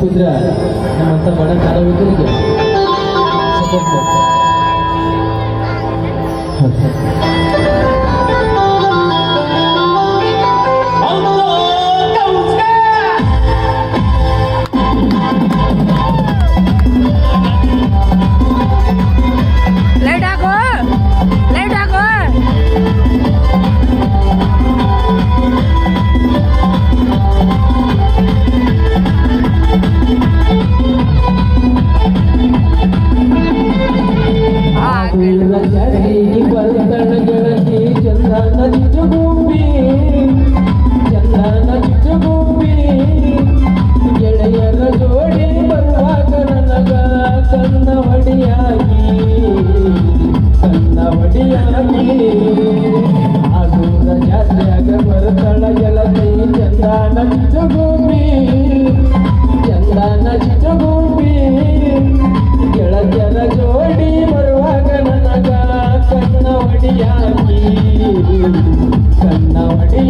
कुत्र्या म्हणता मनात घालवतो ಬೆಳೆದ ಚಳಿಗೆ ಬರ್ತಣ ಗೆಳತಿ ಚಂದನ ಚಿತ್ರಭೂಮಿ ಚಂದನ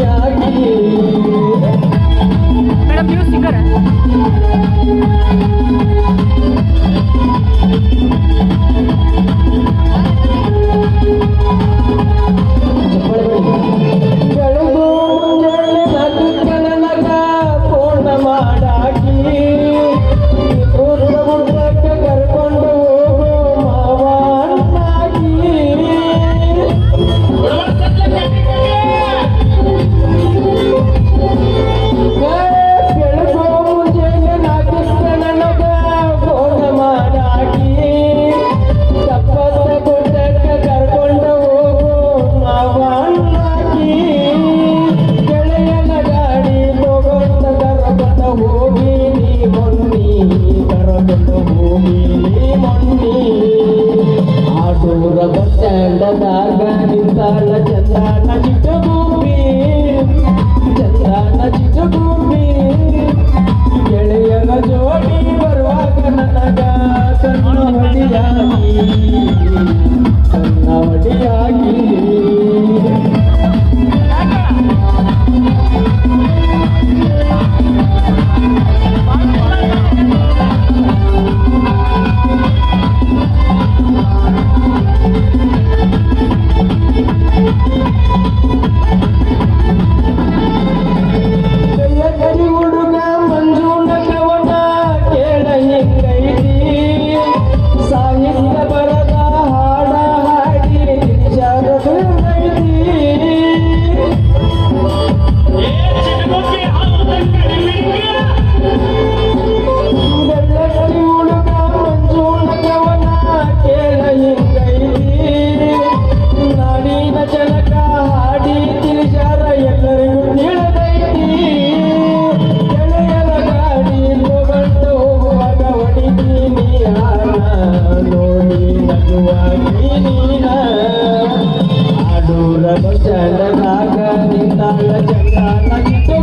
yaadiye ಚಂದ್ರಾನ ಚಂದ್ರಾನ ಚಿಕ್ಕಭೂಮಿ ಚಂದ್ರಾನ ಚಿಕ್ಕಭೂಮಿ ಗೆಳೆಯನ ಜೋಡಿ ಬರುವಾಗ ನನಗ ಸಣ್ಣ ಹೊಡಿಯಾಗಿ ಸಣ್ಣ ಹೊಡಿಯಾಗಿ जगदाला